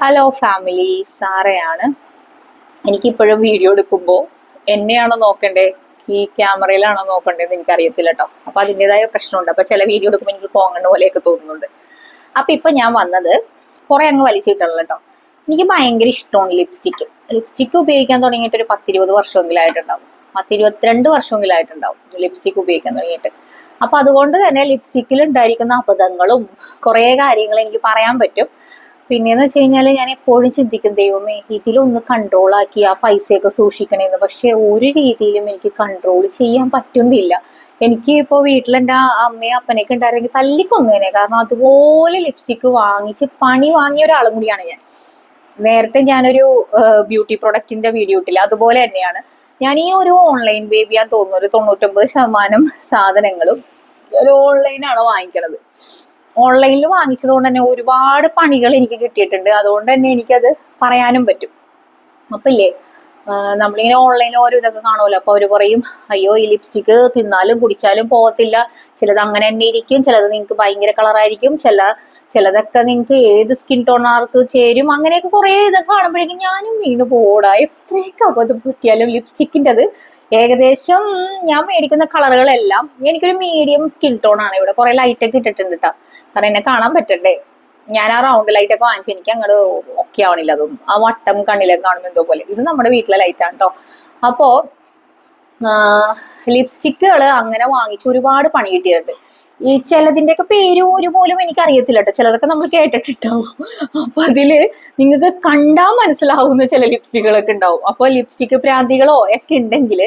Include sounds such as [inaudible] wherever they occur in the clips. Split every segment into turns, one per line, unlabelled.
Hello family സാറയാണ്. എനിക്കിപ്പോഴും video എടുക്കുമ്പോൾ എന്നെയാണോ നോക്കണ്ടേ? ഈ ക്യാമറയിലാണോ നോക്കണ്ടേന്ന് എനിക്കറിയത്തില്ല കേട്ടോ അപ്പൊ അതിന്റെതായ പ്രശ്നമുണ്ട്. അപ്പൊ ചില വീഡിയോ എടുക്കുമ്പോൾ എനിക്ക് കോങ്ങണ്ട പോലെയൊക്കെ തോന്നുന്നുണ്ട്. അപ്പൊ ഇപ്പൊ ഞാൻ വന്നത് കുറെ അങ്ങ് വലിച്ചിട്ടുള്ള കേട്ടോ എനിക്ക് ഭയങ്കര ഇഷ്ടമാണ് ലിപ്സ്റ്റിക്ക് ലിപ്സ്റ്റിക്ക് ഉപയോഗിക്കാൻ തുടങ്ങിയിട്ട് ഒരു പത്തിരുപത് വർഷമെങ്കിലും ആയിട്ടുണ്ടാവും പത്തിരുപത്തിരണ്ട് വർഷമെങ്കിലും ആയിട്ടുണ്ടാവും ലിപ്സ്റ്റിക്ക് ഉപയോഗിക്കാൻ തുടങ്ങിയിട്ട്. അപ്പൊ അതുകൊണ്ട് തന്നെ ലിപ്സ്റ്റിക്കിൽ ഉണ്ടായിരിക്കുന്ന അബദ്ധങ്ങളും കുറേ കാര്യങ്ങൾ എനിക്ക് പറയാൻ പറ്റും. പിന്നെന്ന് വെച്ച് കഴിഞ്ഞാൽ ഞാൻ എപ്പോഴും ചിന്തിക്കും ദൈവമേ ഇതിലൊന്ന് കൺട്രോൾ ആക്കി ആ പൈസയൊക്കെ സൂക്ഷിക്കണേന്ന്. പക്ഷെ ഒരു രീതിയിലും എനിക്ക് കൺട്രോൾ ചെയ്യാൻ പറ്റുന്നില്ല. എനിക്ക് ഇപ്പോൾ വീട്ടിലെന്റെ അമ്മയും അപ്പനെയൊക്കെ ഉണ്ടായിരുന്നെങ്കിൽ തല്ലിക്കൊന്നേനെ. കാരണം അതുപോലെ ലിപ്സ്റ്റിക്ക് വാങ്ങിച്ച് പണി വാങ്ങിയ ഒരാളും കൂടിയാണ് ഞാൻ. നേരത്തെ ഞാനൊരു ബ്യൂട്ടി പ്രൊഡക്റ്റിന്റെ വീഡിയോ ഇട്ടില്ല. അതുപോലെ തന്നെയാണ്. ഞാൻ ഈ ഒരു ഓൺലൈൻ ബേബിയാൻ തോന്നുന്നു. ഒരു തൊണ്ണൂറ്റൊമ്പത് ശതമാനം സാധനങ്ങളും ഒരു ഓൺലൈനാണ് വാങ്ങിക്കണത്. ഓൺലൈനിൽ വാങ്ങിച്ചത് കൊണ്ട് തന്നെ ഒരുപാട് പണികൾ എനിക്ക് കിട്ടിയിട്ടുണ്ട്. അതുകൊണ്ട് തന്നെ എനിക്കത് പറയാനും പറ്റും. അപ്പൊ ഇല്ലേ നമ്മളിങ്ങനെ ഓൺലൈനിൽ ഓരോ ഇതൊക്കെ കാണുമല്ലോ. അപ്പൊ അവർ പറയും അയ്യോ ഈ ലിപ്സ്റ്റിക്ക് തിന്നാലും കുടിച്ചാലും പോകത്തില്ല. ചിലത് അങ്ങനെ തന്നെ ഇരിക്കും. ചിലത് നിങ്ങൾക്ക് ഭയങ്കര കളറായിരിക്കും ചില ചിലതൊക്കെ നിങ്ങൾക്ക് ഏത് സ്കിൻ ടോണാർക്ക് ചേരും? അങ്ങനെയൊക്കെ കുറെ ഇതൊക്കെ കാണുമ്പോഴേക്കും ഞാനും വീണ് പോടാ. എത്രയൊക്കെ അബദ്ധം പറ്റിയാലും ലിപ്സ്റ്റിക്കിന്റെ അത് ഏകദേശം ഞാൻ മേടിക്കുന്ന കളറുകളെല്ലാം എനിക്കൊരു മീഡിയം സ്കിൻ ടോൺ ആണ്. ഇവിടെ കുറെ ലൈറ്റ് ഒക്കെ ഇട്ടിട്ടുണ്ട് കേട്ടോ കാരണം എന്നെ കാണാൻ പറ്റണ്ടേ? ഞാൻ ആ റൗണ്ട് ലൈറ്റ് ഒക്കെ വാങ്ങിച്ച് എനിക്ക് അങ്ങോട്ട് ഓക്കെ ആവണില്ല. അതൊന്നും ആ വട്ടം കണ്ണിലൊക്കെ കാണുമ്പോൾ എന്തോ പോലെ. ഇത് നമ്മുടെ വീട്ടിലെ ലൈറ്റ് ആണ് കേട്ടോ അപ്പോ ലിപ്സ്റ്റിക്കുകൾ അങ്ങനെ വാങ്ങിച്ച് ഒരുപാട് പണി കിട്ടിയിട്ടുണ്ട്. ഈ ചിലതിന്റെ ഒക്കെ പേര് ഒരു പോലും എനിക്ക് അറിയത്തില്ല കേട്ടോ ചിലതൊക്കെ നമ്മൾ കേട്ടിട്ടുണ്ടാവും. അപ്പൊ അതിൽ നിങ്ങൾക്ക് കണ്ടാൽ മനസ്സിലാവുന്ന ചില ലിപ്സ്റ്റിക്കുകളൊക്കെ ഉണ്ടാവും. അപ്പൊ ലിപ്സ്റ്റിക് പ്രാന്തികളോ ഒക്കെ ഉണ്ടെങ്കിൽ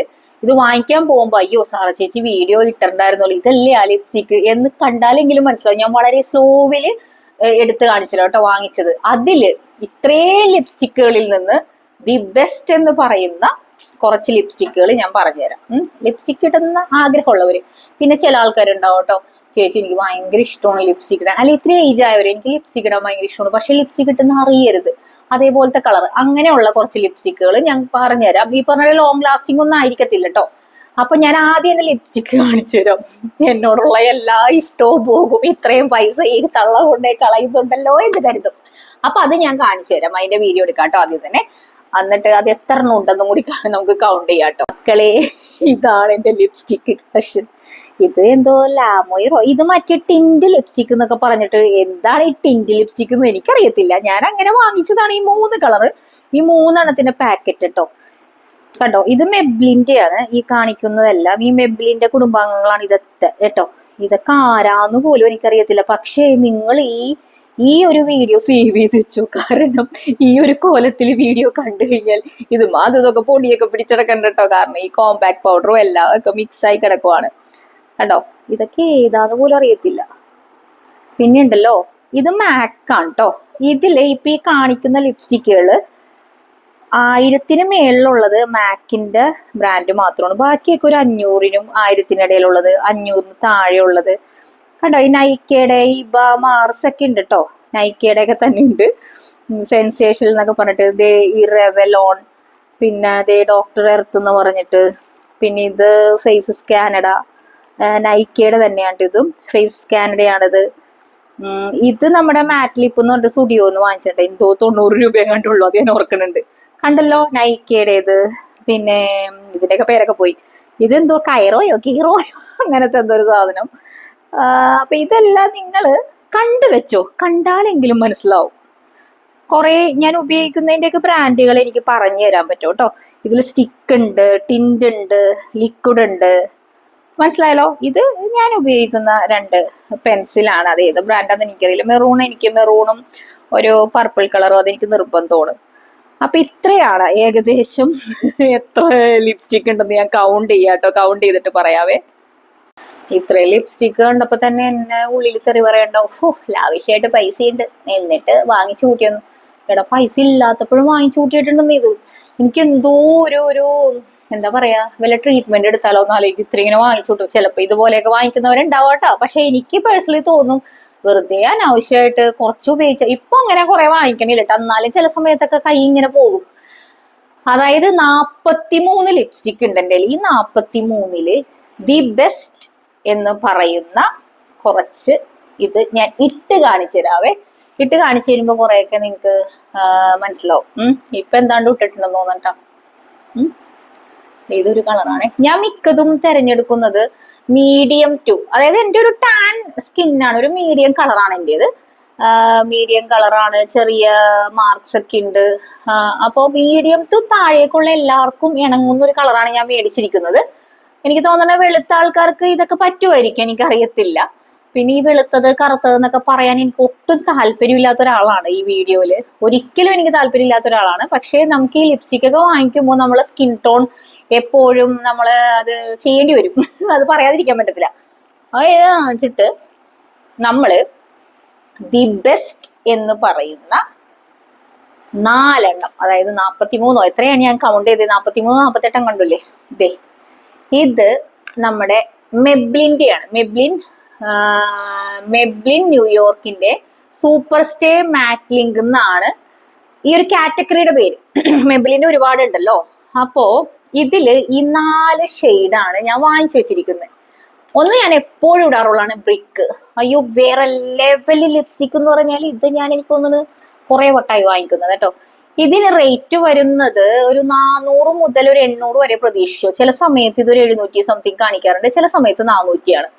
ഇത് വാങ്ങിക്കാൻ പോകുമ്പോ അയ്യോ സാറ ചേച്ചി വീഡിയോ ഇട്ടിട്ടുണ്ടായിരുന്നല്ലോ. ഇതല്ലേ ആ ലിപ്സ്റ്റിക് എന്ന് കണ്ടാലെങ്കിലും മനസ്സിലാവും. ഞാൻ വളരെ സ്ലോവിൽ എടുത്ത് കാണിച്ചല്ലോ കേട്ടോ വാങ്ങിച്ചത്. അതിൽ ഇത്രയും ലിപ്സ്റ്റിക്കുകളിൽ നിന്ന് ദി ബെസ്റ്റ് എന്ന് പറയുന്ന കുറച്ച് ലിപ്സ്റ്റിക്കുകൾ ഞാൻ പറഞ്ഞുതരാം. ലിപ്സ്റ്റിക് ഇടുന്ന ആഗ്രഹമുള്ളവര്. പിന്നെ ചില ആൾക്കാരുണ്ടാവും കേട്ടോ ചേച്ചി എനിക്ക് ഭയങ്കര ഇഷ്ടമാണ് ലിപ്സ്റ്റിക് ഇടാൻ. അല്ല ഇത്രയും ഏജ് ആയവർ എനിക്ക് ലിപ്സ്റ്റിക് ഇടാൻ ഭയങ്കര ഇഷ്ടമാണ്. പക്ഷെ ലിപ്സ്റ്റിക് ഇട്ടെന്ന് അറിയരുത്. അതേപോലത്തെ കളർ അങ്ങനെയുള്ള കുറച്ച് ലിപ്സ്റ്റിക്കുകൾ ഞാൻ പറഞ്ഞുതരാം. ഈ പറഞ്ഞ ലോങ് ലാസ്റ്റിംഗ് ഒന്നും ആയിരിക്കത്തില്ല കേട്ടോ അപ്പൊ ഞാൻ ആദ്യം തന്നെ ലിപ്സ്റ്റിക് കാണിച്ചു തരാം. എന്നോടുള്ള എല്ലാ ഇഷ്ടവും പോകും. ഇത്രയും പൈസ ഈ തള്ള കൊണ്ടേ കളയുന്നുണ്ടല്ലോ എന്ന് കരുതും. അപ്പൊ അത് ഞാൻ കാണിച്ചു തരാം. അതിന്റെ വീഡിയോ എടുക്കാം ആദ്യം തന്നെ. എന്നിട്ട് അത് എത്ര ഉണ്ടെന്നും കൂടി നമുക്ക് കൗണ്ട് ചെയ്യാം കേട്ടോ മക്കളെ ഇതാണ് എന്റെ ലിപ്സ്റ്റിക് കളക്ഷൻ ഇത് എന്തോ ലാമോയിറോ ഇത് മറ്റേ ടിൻഡ് ലിപ്സ്റ്റിക് എന്നൊക്കെ പറഞ്ഞിട്ട് എന്താണ് ഈ ടിൻഡ് ലിപ്സ്റ്റിക് എന്ന് എനിക്കറിയത്തില്ല. ഞാൻ അങ്ങനെ വാങ്ങിച്ചതാണ് ഈ മൂന്ന് കളർ ഈ മൂന്നെണ്ണത്തിന്റെ പാക്കറ്റ് കേട്ടോ കണ്ടോ? ഇത് മെബ്ലിന്റെ ആണ് ഈ കാണിക്കുന്നതെല്ലാം ഈ മെബ്ലിന്റെ കുടുംബാംഗങ്ങളാണ് ഇതൊക്കെ കേട്ടോ? ഇതൊക്കെ ആരാന്ന് പോലും എനിക്കറിയത്തില്ല. പക്ഷേ നിങ്ങൾ ഈ ഈ ഒരു വീഡിയോ സേവ് ചെയ്ത് വെച്ചു. കാരണം ഈ ഒരു കോലത്തിൽ വീഡിയോ കണ്ടു കഴിഞ്ഞാൽ ഇത് അത് പൊടിയൊക്കെ പിടിച്ചെടുക്കണ്ട കാരണം ഈ കോമ്പാക്ട് പൗഡറും എല്ലാം ഒക്കെ മിക്സ് ആയി കിടക്കുവാണ്. കണ്ടോ? ഇതൊക്കെ ഏതാന്ന് പോലും അറിയത്തില്ല. പിന്നെ ഉണ്ടല്ലോ ഇത് മാക്കാണ് കേട്ടോ ഇതിൽ ഇപ്പൊ ഈ കാണിക്കുന്ന ലിപ്സ്റ്റിക്കുകൾ ആയിരത്തിന് മേളിലുള്ളത് മാക്കിന്റെ ബ്രാൻഡ് മാത്രമാണ്. ബാക്കിയൊക്കെ ഒരു അഞ്ഞൂറിനും ആയിരത്തിനിടയിലുള്ളത് അഞ്ഞൂറിന് താഴെയുള്ളത്. കണ്ടോ ഈ നൈക്കയുടെ ഇബ മാർസ് ഒക്കെ ഉണ്ട് കേട്ടോ നൈക്കയുടെ ഒക്കെ തന്നെ ഉണ്ട്. സെൻസേഷൻ എന്നൊക്കെ പറഞ്ഞിട്ട്. ദേ ഈ റെവലോൺ പിന്നെ ദേ ഡോക്ടർ എർത്ത് എന്ന് പറഞ്ഞിട്ട്. പിന്നെ ഇത് ഫേസസ് കാനഡ നൈക്കയുടെ തന്നെയാണ് ഇതും. ഫേസ് സ്കാനഡയാണിത് ഇത് നമ്മുടെ മാറ്റ് ലിപ്പ് എന്ന് പറഞ്ഞിട്ട് സ്റ്റുഡിയോ എന്ന് വാങ്ങിച്ചിട്ടുണ്ട്. എന്തോ തൊണ്ണൂറ് രൂപ കണ്ടുള്ളൂ. അത് ഞാൻ ഓർക്കുന്നുണ്ട്. കണ്ടല്ലോ നൈക്കയുടേത് പിന്നെ ഇതിന്റെയൊക്കെ പേരൊക്കെ പോയി. ഇതെന്തോ കയറോയോ കീറോയോ അങ്ങനത്തെ എന്തോ ഒരു സാധനം. അപ്പൊ ഇതെല്ലാം നിങ്ങൾ കണ്ടു വെച്ചോ. കണ്ടാലെങ്കിലും മനസ്സിലാവും. കുറേ ഞാൻ ഉപയോഗിക്കുന്നതിന്റെയൊക്കെ ബ്രാൻഡുകൾ എനിക്ക് പറഞ്ഞു തരാൻ പറ്റും കേട്ടോ. ഇതിൽ സ്റ്റിക്ക് ഉണ്ട് ടിൻഡ് ഉണ്ട് ലിക്വിഡ് ഉണ്ട്. മനസ്സിലായല്ലോ? ഇത് ഞാൻ ഉപയോഗിക്കുന്ന രണ്ട് പെൻസിലാണ്. അത് ഏത് ബ്രാൻഡാന്ന് എനിക്കറിയില്ല. മെറൂൺ എനിക്ക് മെറൂണും ഒരു പർപ്പിൾ കളറും അതെനിക്ക് നിർബന്ധമാണ്. അപ്പൊ ഇത്രയാണ് ഏകദേശം എത്ര ലിപ്സ്റ്റിക് ഉണ്ടെന്ന് ഞാൻ കൗണ്ട് ചെയ്യാട്ടോ കൗണ്ട് ചെയ്തിട്ട് പറയാവേ. ഇത്രയും ലിപ്സ്റ്റിക് കണ്ടപ്പോ തന്നെ എന്നെ ഉള്ളിൽ തെറി പറയണ്ടോ. ഫു ലാവിഷായിട്ട് പൈസ ഉണ്ട് എന്നിട്ട് വാങ്ങിച്ചു കൂട്ടിയൊന്നും. എടാ പൈസ ഇല്ലാത്തപ്പോഴും വാങ്ങിച്ചു കൂട്ടിയിട്ടുണ്ടെന്ന് ഇത്. എനിക്ക് എന്തോ ഒരു ഒരു എന്താ പറയാ വല്ല ട്രീറ്റ്മെന്റ് എടുത്താലോ എന്ന് ആലോചിക്കും. ഇത്ര ഇങ്ങനെ വാങ്ങിച്ചോട്ടോ. കൂട്ടും ചിലപ്പോ ഇതുപോലെയൊക്കെ വാങ്ങിക്കുന്നവരുണ്ടാവും കേട്ടോ. പക്ഷെ എനിക്ക് പേഴ്സണലി തോന്നും വെറുതെ അനാവശ്യമായിട്ട് കുറച്ച് ഉപയോഗിച്ച ഇപ്പൊ അങ്ങനെ കുറെ വാങ്ങിക്കണില്ല എന്നാലും ചില സമയത്തൊക്കെ കൈ ഇങ്ങനെ പോകും. അതായത് നാപ്പത്തി മൂന്ന് ലിപ്സ്റ്റിക് ഉണ്ട് എന്റെ ഈ നാപ്പത്തി മൂന്നിൽ ദി ബെസ്റ്റ് എന്ന് പറയുന്ന കുറച്ച് ഇത് ഞാൻ ഇട്ട് കാണിച്ചു തരാവേ. ഇട്ട് കാണിച്ചു തരുമ്പോ കുറെയൊക്കെ നിങ്ങക്ക് ആ, മനസ്സിലാവും. ഇപ്പൊ എന്താണ്ട് ഇട്ടിട്ടുണ്ടെന്ന് തോന്നട്ടോ. ഇതൊരു കളറാണ് ഞാൻ മിക്കതും തിരഞ്ഞെടുക്കുന്നത് മീഡിയം ടു അതായത് എന്റെ ഒരു ടാൻ സ്കിന്നാണ് ഒരു മീഡിയം കളറാണ് എന്റെത്. മീഡിയം കളറാണ് ചെറിയ മാർക്സ് ഒക്കെ ഉണ്ട്. അപ്പോൾ മീഡിയം ടു താഴേക്കുള്ള എല്ലാവർക്കും ഇണങ്ങുന്ന ഒരു കളറാണ് ഞാൻ മേടിച്ചിരിക്കുന്നത്. എനിക്ക് തോന്നുന്നത് വെളുത്ത ആൾക്കാർക്ക് ഇതൊക്കെ പറ്റുമായിരിക്കും എനിക്കറിയത്തില്ല. പിന്നെ ഈ വെളുത്തത് കറുത്തത് എന്നൊക്കെ പറയാൻ എനിക്ക് ഒട്ടും താല്പര്യമില്ലാത്ത ഒരാളാണ് ഈ വീഡിയോയിൽ. ഒരിക്കലും എനിക്ക് താല്പര്യമില്ലാത്ത ഒരാളാണ്. പക്ഷേ നമുക്ക് ഈ ലിപ്സ്റ്റിക് ഒക്കെ വാങ്ങിക്കുമ്പോൾ നമ്മളെ സ്കിൻ ടോൺ എപ്പോഴും നമ്മൾ അത് ചെയ്യേണ്ടി വരും. [laughs] അത് പറയാതിരിക്കാൻ പറ്റത്തില്ല. അതിട്ട് നമ്മൾ ദി ബെസ്റ്റ് എന്ന് പറയുന്ന നാലെണ്ണം അതായത് നാപ്പത്തി മൂന്നോ എത്രയാണ് ഞാൻ കൗണ്ട് ചെയ്തത്? നാപ്പത്തി മൂന്ന് നാപ്പത്തെട്ടം കണ്ടില്ലേ? ദേ ഇത് നമ്മുടെ മെബ്ലിന്റെയാണ്. മെബ്ലിൻ മെബ്ലിൻ ന്യൂയോർക്കിന്റെ സൂപ്പർ സ്റ്റേ മാറ്റ്ലിംഗ് എന്നാണ് ഈ ഒരു കാറ്റഗറിയുടെ പേര്. [clears throat] മെബ്ലിന്റെ ഒരുപാട് ഉണ്ടല്ലോ അപ്പോ ഇതിൽ ഈ നാല് ഷെയ്ഡാണ് ഞാൻ വാങ്ങിച്ചു വെച്ചിരിക്കുന്നത് ഒന്ന് ഞാൻ എപ്പോഴും ഇടാറുള്ളതാണ് ബ്രിക്ക് അയ്യോ വേറെ ലെവലിൽ ലിപ്സ്റ്റിക് എന്ന് പറഞ്ഞാൽ ഇത് ഞാൻ എനിക്ക് തോന്നുന്നത് കുറെ വട്ടായി വാങ്ങിക്കുന്നത് കേട്ടോ. ഇതിന് റേറ്റ് വരുന്നത് ഒരു നാനൂറ് മുതൽ ഒരു എണ്ണൂറ് വരെ പ്രതീക്ഷിച്ചു. ചില സമയത്ത് ഇതൊരു എഴുന്നൂറ്റി സംതിങ് കാണിക്കാറുണ്ട് ചില സമയത്ത് നാനൂറ്റിയാണ്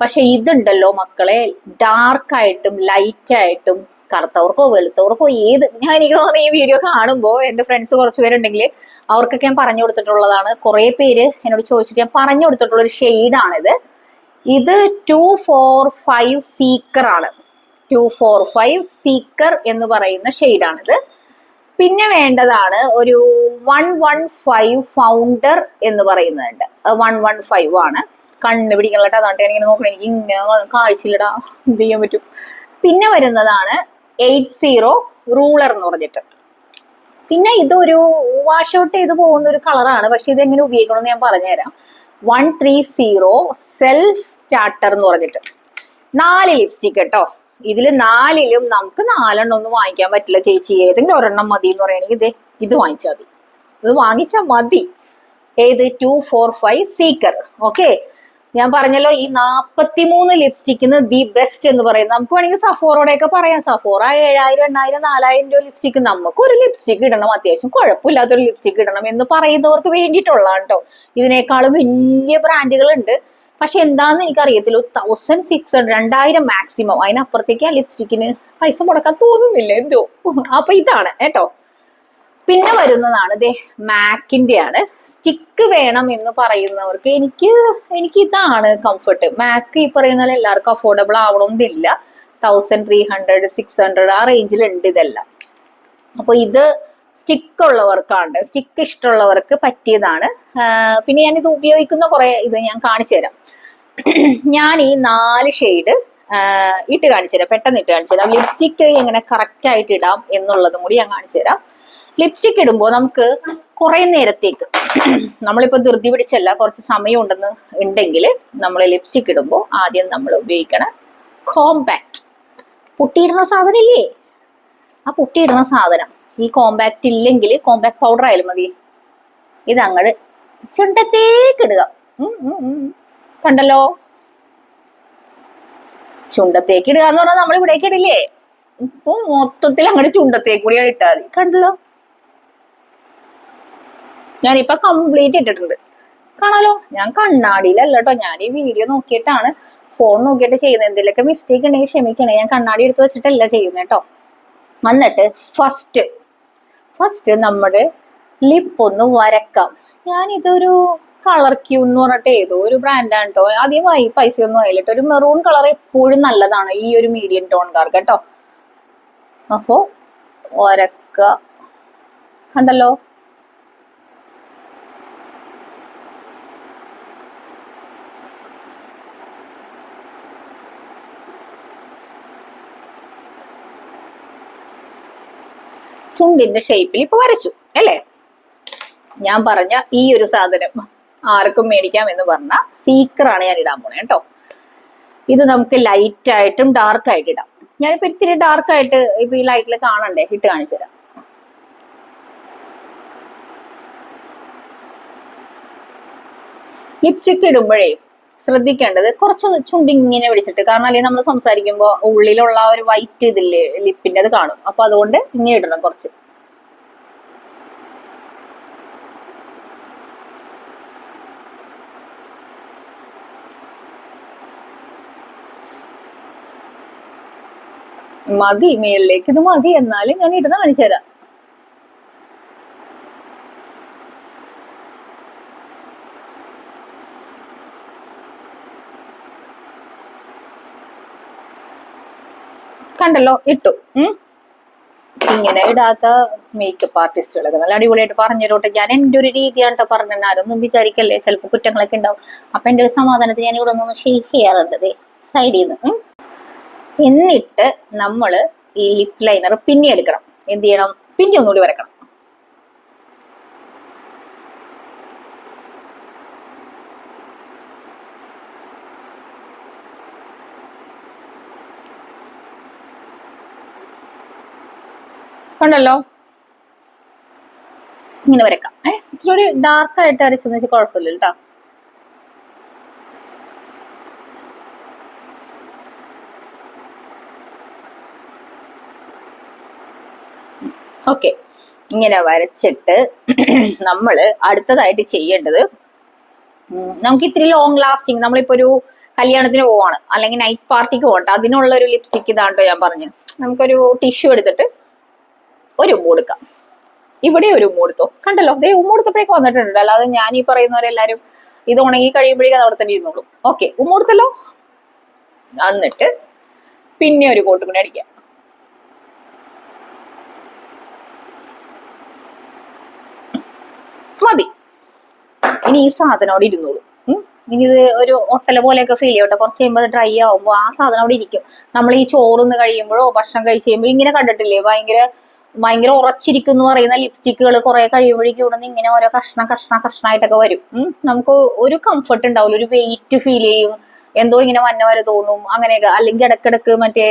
പക്ഷെ ഇതുണ്ടല്ലോ മക്കളെ ഡാർക്ക് ആയിട്ടും ലൈറ്റ് ആയിട്ടും കറുത്തവർക്കോ വെളുത്തവർക്കോ ഏത് ഞാൻ എനിക്ക് തോന്നുന്നു ഈ വീഡിയോ കാണുമ്പോൾ എന്റെ ഫ്രണ്ട്സ് കുറച്ച് പേരുണ്ടെങ്കിൽ അവർക്കൊക്കെ ഞാൻ പറഞ്ഞു കൊടുത്തിട്ടുള്ളതാണ്. കുറേ പേര് എന്നോട് ചോദിച്ചിട്ട് ഞാൻ പറഞ്ഞു കൊടുത്തിട്ടുള്ള ഒരു ഷെയ്ഡാണിത് ഇത് ടു ഫോർ ഫൈവ് സീക്കർ ആണ്. ടു ഫോർ ഫൈവ് സീക്കർ എന്ന് പറയുന്ന ഷെയ്ഡാണിത് പിന്നെ വേണ്ടതാണ് ഒരു വൺ വൺ ഫൈവ് ഫൗണ്ടർ എന്ന് പറയുന്നുണ്ട് വൺ വൺ ഫൈവ് ആണ്. കണ്ണ് പിടിക്കണല്ലോ അതുകൊണ്ട് നോക്കണം. എനിക്ക് ഇങ്ങനെ കാഴ്ചയില്ലടാ എന്ത് ചെയ്യാൻ പറ്റും? പിന്നെ വരുന്നതാണ് എയ്റ്റ് സീറോ റൂളർ എന്ന് പറഞ്ഞിട്ട്. പിന്നെ ഇതൊരു വാഷ് ഔട്ട് ചെയ്ത് പോകുന്ന ഒരു കളറാണ്. പക്ഷെ ഇത് എങ്ങനെ ഉപയോഗിക്കണമെന്ന് ഞാൻ പറഞ്ഞുതരാം. One three zero self starter എന്ന് പറഞ്ഞിട്ട്. നാല് ലിപ്സ്റ്റിക് കേട്ടോ. ഇതിൽ നാലിലും നമുക്ക് നാലെണ്ണം ഒന്നും വാങ്ങിക്കാൻ പറ്റില്ല ചേച്ചി. ഏതെങ്കിലും ഒരെണ്ണം മതി എന്ന് പറയുകയാണെങ്കിൽ ഇതേ ഇത് വാങ്ങിച്ചാൽ മതി. ഇത് വാങ്ങിച്ചാൽ മതി. ഏത്? Two four five seeker okay ഞാൻ പറഞ്ഞല്ലോ ഈ നാപ്പത്തി മൂന്ന് ലിപ്സ്റ്റിക്കിന് ദി ബെസ്റ്റ് എന്ന് പറയുന്നത്. നമുക്ക് വേണമെങ്കിൽ സഫോറോടെ ഒക്കെ പറയാം. സഫോറ ഏഴായിരം എണ്ണായിരം നാലായിരം രൂപ ലിപ്സ്റ്റിക്ക് നമുക്ക് ഒരു ലിപ്സ്റ്റിക്ക് ഇടണം. അത്യാവശ്യം കുഴപ്പമില്ലാത്തൊരു ലിപ്സ്റ്റിക്ക് ഇടണം എന്ന് പറയുന്നവർക്ക് വേണ്ടിയിട്ടുള്ളതാണ് കേട്ടോ ഇതിനേക്കാളും വലിയ ബ്രാൻഡുകൾ ഉണ്ട് പക്ഷെ എന്താണെന്ന് എനിക്കറിയത്തില്ല. ഒരു തൗസൻഡ് സിക്സ് ഹൺഡ്രഡ് രണ്ടായിരം മാക്സിമം അതിനപ്പുറത്തേക്ക് ആ ലിപ്സ്റ്റിക്കിന് പൈസ മുടക്കാൻ തോന്നുന്നില്ല എന്തോ. അപ്പൊ ഇതാണ് കേട്ടോ. പിന്നെ വരുന്നതാണ് ദേ മാക്കിന്റെ ആണ് സ്റ്റിക്ക് വേണം എന്ന് പറയുന്നവർക്ക് എനിക്ക് എനിക്ക് ഇതാണ് കംഫർട്ട് മാക്ക് ഈ പറയുന്ന എല്ലാവർക്കും അഫോർഡബിൾ ആവണമെന്നില്ല thousand three hundred six hundred ആ റേഞ്ചിൽ ഉണ്ട് ഇതെല്ലാം. അപ്പൊ ഇത് സ്റ്റിക്ക് ഉള്ളവർക്കാണ്. സ്റ്റിക്ക് ഇഷ്ടമുള്ളവർക്ക് പറ്റിയതാണ്. പിന്നെ ഞാൻ ഇത് ഉപയോഗിക്കുന്ന കുറെ ഇത് ഞാൻ കാണിച്ചു തരാം. ഞാൻ ഈ നാല് ഷെയ്ഡ് ഇട്ട് കാണിച്ചു തരാം. പെട്ടെന്ന് ഇട്ട് കാണിച്ചു തരാം. ലിപ്സ്റ്റിക്ക് എങ്ങനെ കറക്റ്റ് ആയിട്ട് ഇടാം എന്നുള്ളതും കൂടി ഞാൻ കാണിച്ചു തരാം. ലിപ്സ്റ്റിക് ഇടുമ്പോൾ നമുക്ക് കുറെ നേരത്തേക്ക് [clears throat] നമ്മളിപ്പോൾ ധൃതി പിടിച്ചല്ല കുറച്ച് സമയം ഉണ്ടെന്ന് ഉണ്ടെങ്കിൽ നമ്മൾ ലിപ്സ്റ്റിക് ഇടുമ്പോൾ ആദ്യം നമ്മൾ ഉപയോഗിക്കണം കോമ്പാക്ട് പൊട്ടിയിടുന്ന സാധനം ഇല്ലേ ആ പൊട്ടിയിടുന്ന സാധനം. ഈ കോമ്പാക്ട് ഇല്ലെങ്കിൽ കോമ്പാക്ട് പൗഡർ ആയാലും മതി. ഇതങ്ങട് ചുണ്ടത്തേക്ക് ഇടുക. കണ്ടല്ലോ? ചുണ്ടത്തേക്ക് ഇടുക എന്ന് പറഞ്ഞാൽ നമ്മൾ ഇവിടേക്ക് ഇടില്ലേ? ഇപ്പൊ മൊത്തത്തിൽ അങ്ങോട്ട് ചുണ്ടത്തേക്ക് കൂടിയാണ് ഇട്ടാൽ മതി. കണ്ടല്ലോ? ഞാനിപ്പൊ കംപ്ലീറ്റ് ഇട്ടിട്ടുണ്ട്. കാണാലോ? ഞാൻ കണ്ണാടിയിലല്ല കേട്ടോ ഞാൻ ഈ വീഡിയോ നോക്കിയിട്ടാണ്. ഫോൺ നോക്കിയിട്ട് ചെയ്യുന്നത്. എന്തെങ്കിലുമൊക്കെ മിസ്റ്റേക്ക് ഉണ്ടെങ്കിൽ ക്ഷമിക്കണേ. ഞാൻ കണ്ണാടി എടുത്ത് വെച്ചിട്ടല്ല ചെയ്യുന്നത് കേട്ടോ വന്നിട്ട് ഫസ്റ്റ് ഫസ്റ്റ് നമ്മുടെ ലിപ്പ് ഒന്ന് വരക്കാം. ഞാൻ ഇതൊരു കളർ ക്യൂ എന്ന് പറഞ്ഞിട്ട് ഏതോ ഒരു ബ്രാൻഡാണ് കേട്ടോ ആദ്യമായി പൈസ ഒന്നും ആയില്ല ഒരു മെറൂൺ കളർ എപ്പോഴും നല്ലതാണ് ഈ ഒരു മീഡിയം ടോൺകാർക്ക് കേട്ടോ അപ്പോ ഒരക്ക കണ്ടല്ലോ? ചുണ്ടിന്റെ ഷേപ്പിൽ ഇപ്പൊ വരച്ചു അല്ലേ? ഞാൻ പറഞ്ഞ ഈ ഒരു സാധനം ആർക്കും മേടിക്കാം എന്ന് പറഞ്ഞ സീക്കറാണ് ഞാൻ ഇടാൻ പോണേ കേട്ടോ. ഇത് നമുക്ക് ലൈറ്റ് ആയിട്ടും ഡാർക്ക് ആയിട്ട് ഇടാം. ഞാനിപ്പോ ഇത്തിരി ഡാർക്ക് ആയിട്ട് ഇപ്പൊ ഈ ലൈറ്റിൽ കാണണ്ടേ? ഇട്ട് കാണിച്ചു തരാം. ലിപ്സ്റ്റിക് ഇടുമ്പോഴേ ശ്രദ്ധിക്കേണ്ടത് കുറച്ചൊന്ന് ചുണ്ടിങ്ങനെ പിടിച്ചിട്ട്. കാരണം അല്ലെങ്കിൽ നമ്മൾ സംസാരിക്കുമ്പോൾ ഉള്ളിലുള്ള ഒരു വൈറ്റ് ഇതില്ലേ ലിപ്പിന്റെ അത് കാണും. അപ്പൊ അതുകൊണ്ട് ഇങ്ങനെ ഇടണം കുറച്ച്. മതി മേളിലേക്ക് ഇത് മതി എന്നാലും ഞാൻ ഇടുന്ന കാണിച്ചു തരാം കണ്ടല്ലോ ഇട്ടു. ഇങ്ങനെ ഇടാത്ത മേക്കപ്പ് ആർട്ടിസ്റ്റുകളൊക്കെ നല്ല അടിപൊളിയായിട്ട് പറഞ്ഞു തരോട്ടെ ഞാൻ എന്റെ ഒരു രീതിയാണ് പറഞ്ഞത് ആരൊന്നും വിചാരിക്കല്ലേ? ചിലപ്പോൾ കുറ്റങ്ങളൊക്കെ ഉണ്ടാവും. അപ്പൊ എന്റെ ഒരു സമാധാനത്തിൽ ഞാൻ ഇവിടെ നിന്ന് ഷെയ്ക്ക് ചെയ്യാറുണ്ട് സൈഡിൽ നിന്ന് എന്നിട്ട് നമ്മൾ ഈ ലിപ് ലൈനർ പിന്നെ എടുക്കണം എന്ത് ചെയ്യണം? പിന്നെ ഒന്നുകൂടി വരക്കണം. കണ്ടല്ലോ ഇങ്ങനെ വരക്കാം. ഇത്ര ഒരു ഡാർക്ക് ആയിട്ട് അരച്ചെന്ന് വെച്ചാൽ കുഴപ്പമില്ല കേട്ടോ. ഓക്കെ ഇങ്ങനെ വരച്ചിട്ട് നമ്മൾ അടുത്തതായിട്ട് ചെയ്യേണ്ടത് നമുക്ക് ഇത്തിരി ലോങ് ലാസ്റ്റിംഗ് നമ്മളിപ്പോ ഒരു കല്യാണത്തിന് പോവാണ്. അല്ലെങ്കിൽ നൈറ്റ് പാർട്ടിക്ക് പോകട്ടെ. അതിനുള്ള ഒരു ലിപ്സ്റ്റിക് ഇതാണ്ടോ ഞാൻ പറഞ്ഞത്. നമുക്കൊരു ടിഷ്യൂ എടുത്തിട്ട് ഒരു ഉമ്മ ഇവിടെ ഒരു ഉമ്മൂടുത്തോ കണ്ടല്ലോ ദേ ഉമ്മ കൊടുത്തപ്പോഴേക്ക് വന്നിട്ടുണ്ട്. അല്ലാതെ ഞാൻ ഈ പറയുന്നവരെല്ലാരും ഇത് ഉണങ്ങി കഴിയുമ്പോഴേക്കും അത് അവിടെ തന്നെ ഇരുന്നോളൂ. ഓക്കെ ഉമ്മ കൊടുത്തല്ലോ എന്നിട്ട് പിന്നെ ഒരു കോട്ട് കൂടി അടിക്കാം. മതി. ഇനി ഈ സാധനം അവിടെ ഇരുന്നോളൂ. ഇനി ഇത് ഒരു ഒട്ടല പോലെയൊക്കെ ഫീൽ ചെയ്യട്ടെ കുറച്ച് കഴിയുമ്പോൾ ഡ്രൈ ആവുമ്പോൾ ആ സാധനം അവിടെ ഇരിക്കും. നമ്മൾ ഈ ചോറുന്ന് കഴിയുമ്പോഴോ ഭക്ഷണം കഴിച്ച് കഴിയുമ്പോഴോ ഇങ്ങനെ കണ്ടിട്ടില്ലേ? ഭയങ്കര ഭയങ്കര ഉറച്ചിരിക്കും എന്ന് പറയുന്ന ലിപ്സ്റ്റിക്കുകൾ കുറെ കഴിയുമ്പോഴേക്കും ഇവിടെ നിന്ന് ഇങ്ങനെ ഓരോ കഷ്ണ കഷ്ണ കഷ്ണമായിട്ടൊക്കെ വരും. നമുക്ക് ഒരു കംഫർട്ട് ഉണ്ടാവില്ല. ഒരു വെയിറ്റ് ഫീൽ ചെയ്യും. എന്തോ ഇങ്ങനെ വന്ന വരെ തോന്നും. അങ്ങനെയൊക്കെ. അല്ലെങ്കിൽ ഇടക്കിടക്ക് മറ്റേ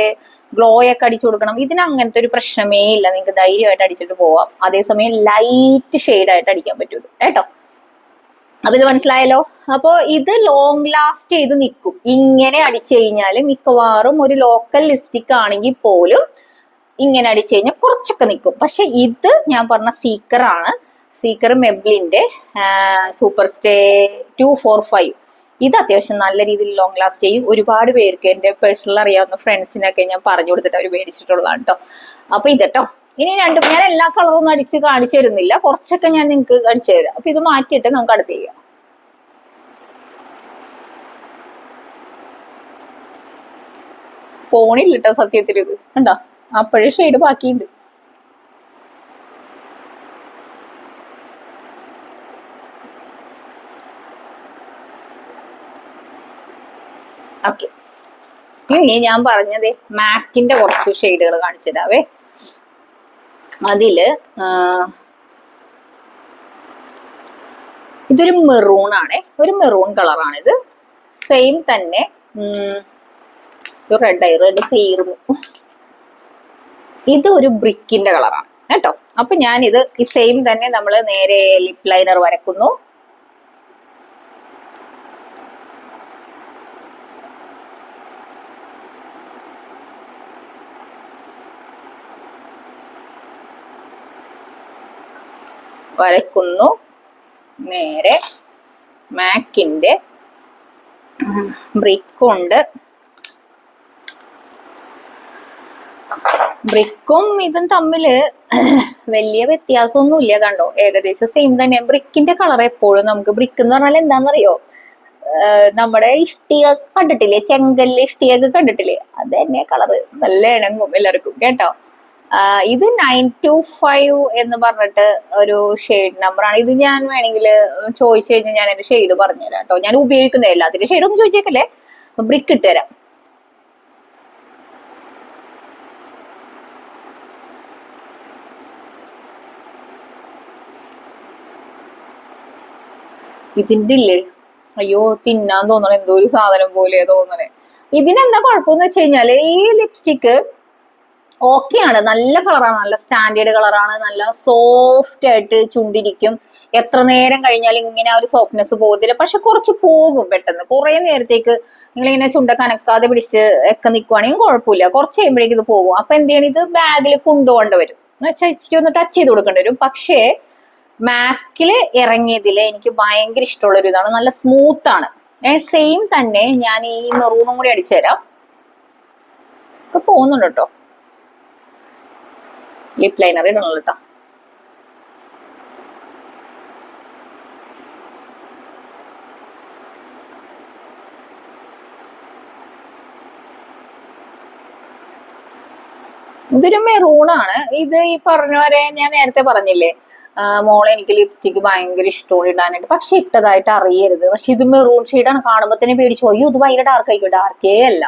ഗ്ലോ ഒക്കെ അടിച്ചു കൊടുക്കണം. ഇതിന് അങ്ങനത്തെ ഒരു പ്രശ്നമേ ഇല്ല. നിങ്ങൾക്ക് ധൈര്യമായിട്ട് അടിച്ചിട്ട് പോവാം. അതേസമയം ലൈറ്റ് ആയിട്ട് അടിക്കാൻ പറ്റും കേട്ടോ? അപ്പൊ ഇത് മനസ്സിലായല്ലോ? അപ്പൊ ഇത് ലോങ് ലാസ്റ്റ് ചെയ്ത് നിൽക്കും. ഇങ്ങനെ അടിച്ചു കഴിഞ്ഞാൽ മിക്കവാറും ഒരു ലോക്കൽ ലിപ്സ്റ്റിക് ആണെങ്കിൽ പോലും ഇങ്ങനെ അടിച്ചു കഴിഞ്ഞാൽ കുറച്ചൊക്കെ നിൽക്കും പക്ഷെ ഇത് ഞാൻ പറഞ്ഞ സീക്കറാണ് seeker മെബ്ലിന്റെ super stay two four five ഇത് അത്യാവശ്യം നല്ല രീതിയിൽ ലോങ് ലാസ്റ്റ് ചെയ്യും. ഒരുപാട് പേർക്ക് എന്റെ പേഴ്സണൽ അറിയാവുന്ന ഫ്രണ്ട്സിനൊക്കെ ഞാൻ പറഞ്ഞു കൊടുത്തിട്ട് അവർ മേടിച്ചിട്ടുള്ളതാണ് കേട്ടോ അപ്പൊ ഇത് കേട്ടോ ഇനി രണ്ടും ഞാൻ എല്ലാ കളറും അടിച്ച് കാണിച്ചു തരുന്നില്ല. കുറച്ചൊക്കെ ഞാൻ നിങ്ങൾക്ക് അടിച്ചു തരാം. അപ്പൊ ഇത് മാറ്റിയിട്ട് നമുക്ക് അടുത്ത് ചെയ്യാം. ഫോണില്ല കേട്ടോ സത്യത്തിൽ ഇത്? കണ്ടോ? അപ്പോഴേ ഷെയ്ഡ് ബാക്കിയുണ്ട്. ഇനി ഞാൻ പറഞ്ഞത് മാക്കിന്റെ കുറച്ച് ഷെയ്ഡുകൾ കാണിച്ചു തരാവേ. അതിൽ ഇതൊരു മെറൂൺ ആണ്. ഒരു മെറൂൺ കളറാണ് ഇത് സെയിം തന്നെ റെഡ് ആയി റെഡ് തീർന്നു ഇത് ഒരു ബ്രിക്കിന്റെ കളറാണ് കേട്ടോ? അപ്പൊ ഞാനിത് ഈ സെയിം തന്നെ നമ്മൾ നേരെ ലിപ് ലൈനർ വരക്കുന്നു. വരക്കുന്നു. നേരെ മാക്കിന്റെ ബ്രിക്ക് ഉണ്ട്. ബ്രിക്കും ഇതും തമ്മിൽ വലിയ വ്യത്യാസമൊന്നുമില്ല കണ്ടോ? ഏകദേശം സെയിം തന്നെ. ബ്രിക്കിന്റെ കളർ എപ്പോഴും നമുക്ക് ബ്രിക്ക് എന്ന് പറഞ്ഞാൽ എന്താണെന്നറിയോ? നമ്മുടെ ഇഷ്ടിക കണ്ടിട്ടില്ലേ? ചെങ്കല്ല് ഇഷ്ടിക കണ്ടിട്ടില്ലേ? അത് തന്നെ കളറ് നല്ല ഇണങ്ങും എല്ലാവർക്കും. കേട്ടോ? ഇത് നയൻ ടു ഫൈവ് എന്ന് പറഞ്ഞിട്ട് ഒരു ഷെയ്ഡ് നമ്പർ ആണ്. ഇത് ഞാൻ വേണമെങ്കിൽ ചോദിച്ചു കഴിഞ്ഞാൽ ഞാൻ എന്റെ ഷെയ്ഡ് പറഞ്ഞുതരാം കേട്ടോ. ഞാൻ ഉപയോഗിക്കുന്നതല്ല. അതിന്റെ ഷെയ്ഡ് ഒന്നും ചോദിച്ചേക്കല്ലേ? ബ്രിക്ക് ഇട്ടുതരാം. ഇതിന്റെ ഇല്ലേ അയ്യോ തിന്നാൻ തോന്നണ എന്തോ ഒരു സാധനം പോലെ തോന്നണേ. ഇതിനെന്താ കുഴപ്പമെന്ന് വെച്ച് കഴിഞ്ഞാൽ ഈ ലിപ്സ്റ്റിക്ക് ഓക്കെയാണ് നല്ല കളറാണ് നല്ല സ്റ്റാൻഡേർഡ് കളറാണ് നല്ല സോഫ്റ്റ് ആയിട്ട് ചുണ്ടിരിക്കും. എത്ര നേരം കഴിഞ്ഞാൽ ഇങ്ങനെ ഒരു സോഫ്റ്റ്നെസ് പോകത്തില്ല. പക്ഷെ കുറച്ച് പോകും പെട്ടെന്ന്. കുറെ നേരത്തേക്ക് നിങ്ങളിങ്ങനെ ചുണ്ട കനക്കാതെ പിടിച്ച് ഒക്കെ നിൽക്കുവാണെങ്കിൽ കുഴപ്പമില്ല. കുറച്ച് കഴിയുമ്പോഴേക്കും ഇത് പോകും. അപ്പൊ എന്ത് ചെയ്യണം? ഇത് ബാഗിൽ കൊണ്ടുപോകേണ്ടി വരും. എന്ന് വെച്ചാൽ ഇച്ചിരി ഒന്ന് ടച്ച് ചെയ്ത് കൊടുക്കേണ്ടി വരും. പക്ഷേ മാക്കിൽ ഇറങ്ങിയതിൽ എനിക്ക് ഭയങ്കര ഇഷ്ടമുള്ള ഒരു ഇതാണ്. നല്ല സ്മൂത്ത് ആണ് സെയിം തന്നെ ഞാൻ ഈ മെറൂണും കൂടി അടിച്ചു തരാം ഒക്കെ പോകുന്നുണ്ട് കേട്ടോ. ലിപ് ലൈനർ ഇടണല്ലോ കേട്ടോ. ഇതൊരു മെറൂണാണ് ഇത് ഈ പറഞ്ഞ വരെ ഞാൻ നേരത്തെ പറഞ്ഞില്ലേ? മോളെ എനിക്ക് ലിപ്സ്റ്റിക് ഭയങ്കര ഇഷ്ടമാണ് ഇടാനായിട്ട്. പക്ഷെ ഇട്ടതായിട്ട് അറിയരുത്. പക്ഷെ ഇത് മെറൂൺ ഷെയ്ഡാണ് കാണുമ്പോൾ തന്നെ പേടിച്ചു അയ്യോ ഇത് ഭയങ്കര ഡാർക്ക് ആയിരിക്കും ഡാർക്കേ അല്ല.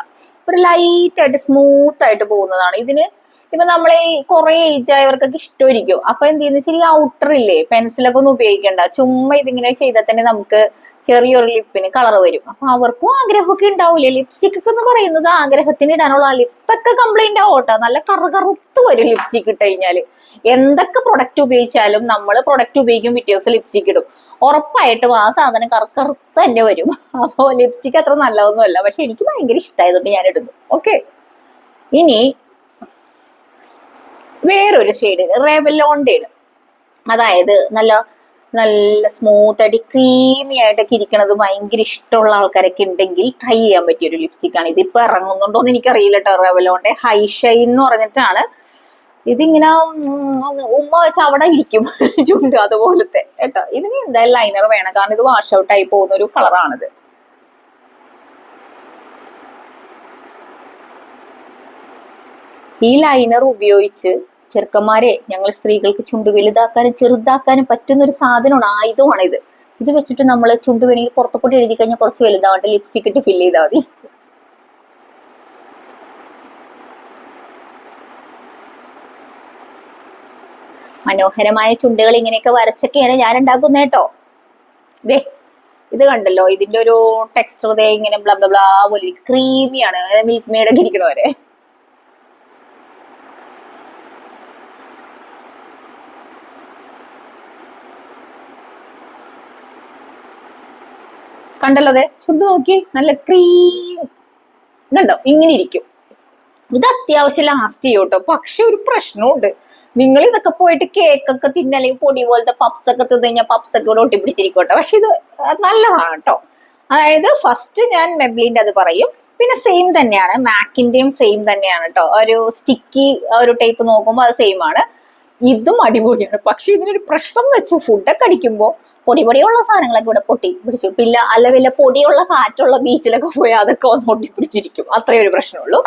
ഒരു ലൈറ്റ് ആയിട്ട് സ്മൂത്ത് ആയിട്ട് പോകുന്നതാണ്. ഇതിന് ഇപ്പൊ നമ്മളെ കുറെ ഏജ് ആയവർക്കൊക്കെ ഇഷ്ടമായിരിക്കും. അപ്പൊ എന്ത് ചെയ്യുന്ന? വെച്ചാൽ ഈ ഔട്ടർ ഇല്ലേ പെൻസിലൊക്കെ ഒന്നും ഉപയോഗിക്കണ്ട. ചുമ്മാ ഇതിങ്ങനെ ചെയ്താൽ തന്നെ നമുക്ക് ചെറിയൊരു ലിപ്പിന് കളർ വരും. അപ്പൊ അവർക്കും ആഗ്രഹമൊക്കെ ഉണ്ടാവില്ലേ ലിപ്സ്റ്റിക് എന്ന് പറയുന്നത് ആഗ്രഹത്തിന് ഇടാനുള്ള ലിപ്പൊക്കെ കംപ്ലൈന്റ് ആവട്ടെ? നല്ല കറു കറുത്ത് വരും ലിപ്സ്റ്റിക് ഇട്ട് കഴിഞ്ഞാൽ. എന്തൊക്കെ പ്രൊഡക്റ്റ് ഉപയോഗിച്ചാലും നമ്മൾ പ്രൊഡക്റ്റ് ഉപയോഗിക്കും പിറ്റേ ദിവസം ലിപ്സ്റ്റിക് ഇടും. ഉറപ്പായിട്ടും ആ സാധനം കറു കറുത്ത് തന്നെ വരും. അപ്പോൾ ലിപ്സ്റ്റിക് അത്ര നല്ലതൊന്നുമല്ല പക്ഷെ എനിക്ക് ഭയങ്കര ഇഷ്ടമായതുകൊണ്ട് ഞാൻ ഇടുന്നു. ഓക്കെ ഇനി വേറൊരു ഷെയ്ഡ് റെവലോണ്ടേഡ് അതായത് നല്ല നല്ല സ്മൂത്ത് ആയിട്ട് ക്രീമി ആയിട്ടൊക്കെ ഇരിക്കണത് ഭയങ്കര ഇഷ്ടമുള്ള ആൾക്കാരൊക്കെ ഉണ്ടെങ്കിൽ ട്രൈ ചെയ്യാൻ പറ്റിയ ഒരു ലിപ്സ്റ്റിക് ആണ്. ഇതിപ്പോ ഇറങ്ങുന്നുണ്ടോ എന്ന് എനിക്കറിയില്ല കേട്ടോ റെവലോന്റെ ഹൈ ഷൈൻ എന്ന് പറഞ്ഞിട്ടാണ്. ഇതിങ്ങനെ ഉമ്മ വെച്ച് അവിടെ ഇരിക്കും. [laughs] ചുണ്ട് അതുപോലത്തെ. കേട്ടോ? ഇതിന് എന്തായാലും ലൈനർ വേണം. കാരണം ഇത് വാഷ് ഔട്ട് ആയി പോകുന്ന ഒരു കളറാണിത് ഈ ലൈനർ ഉപയോഗിച്ച് ചെറുക്കന്മാരെ ഞങ്ങൾ സ്ത്രീകൾക്ക് ചുണ്ട് വലുതാക്കാനും ചെറുതാക്കാനും പറ്റുന്ന ഒരു സാധനമാണ് ആയുധമാണ് ഇത് ഇത് വെച്ചിട്ട് നമ്മൾ ചുണ്ട് വേണമെങ്കിൽ പുറത്തുപോട്ട് എഴുതി കഴിഞ്ഞാൽ കുറച്ച് വലുതാവട്ടെ ലിപ്സ്റ്റിക് ഇട്ട് ഫില്ല് ചെയ്താൽ മതി. മനോഹരമായ ചുണ്ടുകൾ ഇങ്ങനെയൊക്കെ വരച്ചൊക്കെയാണ് ഞാൻ ഉണ്ടാക്കുന്നത് കേട്ടോ. ദേ ഇത് കണ്ടല്ലോ ഇതിന്റെ ഒരു ടെക്സ്ചർ ദേ ഇങ്ങനെ ബ്ലബ്ലബ്ലാ ബ്ലാ ബ്ലാ പോലെ ക്രീമിയാണ് മിൽക്ക് മെയ്ഡൊക്കെ ഇരിക്കണ കണ്ടല്ലോ അതെ? ഫുഡ് നോക്കി നല്ല ക്രീം ഇതുണ്ടോ ഇങ്ങനെ ഇരിക്കും. ഇത് അത്യാവശ്യം ലാസ്റ്റ് ചെയ്യും കേട്ടോ പക്ഷെ ഒരു പ്രശ്നമുണ്ട്. നിങ്ങൾ ഇതൊക്കെ പോയിട്ട് കേക്കൊക്കെ തിന്ന അല്ലെങ്കിൽ പൊടി പോലത്തെ പപ്സ് ഒക്കെ തിന്നു കഴിഞ്ഞാൽ പപ്സ് ഒക്കെ ഒട്ടിപ്പിടിച്ചിരിക്കും കേട്ടോ പക്ഷെ ഇത് നല്ലതാണ് കേട്ടോ അതായത് ഫസ്റ്റ് ഞാൻ മെബ്ലിന്റെ അത് പറയും. പിന്നെ സെയിം തന്നെയാണ്. മാക്കിന്റെയും സെയിം തന്നെയാണ് കേട്ടോ ഒരു സ്റ്റിക്കി ഒരു ടൈപ്പ് നോക്കുമ്പോൾ അത് സെയിം ആണ്. ഇതും അടിപൊളിയാണ്. പക്ഷെ ഇതിനൊരു പ്രശ്നം വെച്ചാൽ ഫുഡൊക്കെ അടിക്കുമ്പോൾ പൊടി പൊടിയുള്ള സാധനങ്ങളൊക്കെ ഇവിടെ പൊട്ടി പിടിച്ചു. പിന്നെ അല്ല വല്ല പൊടിയുള്ള കാറ്റുള്ള ബീച്ചിലൊക്കെ പോയി അതൊക്കെ ഒന്ന് ഒട്ടി പിടിച്ചിരിക്കും. അത്രേ ഒരു പ്രശ്നമുള്ളൂ.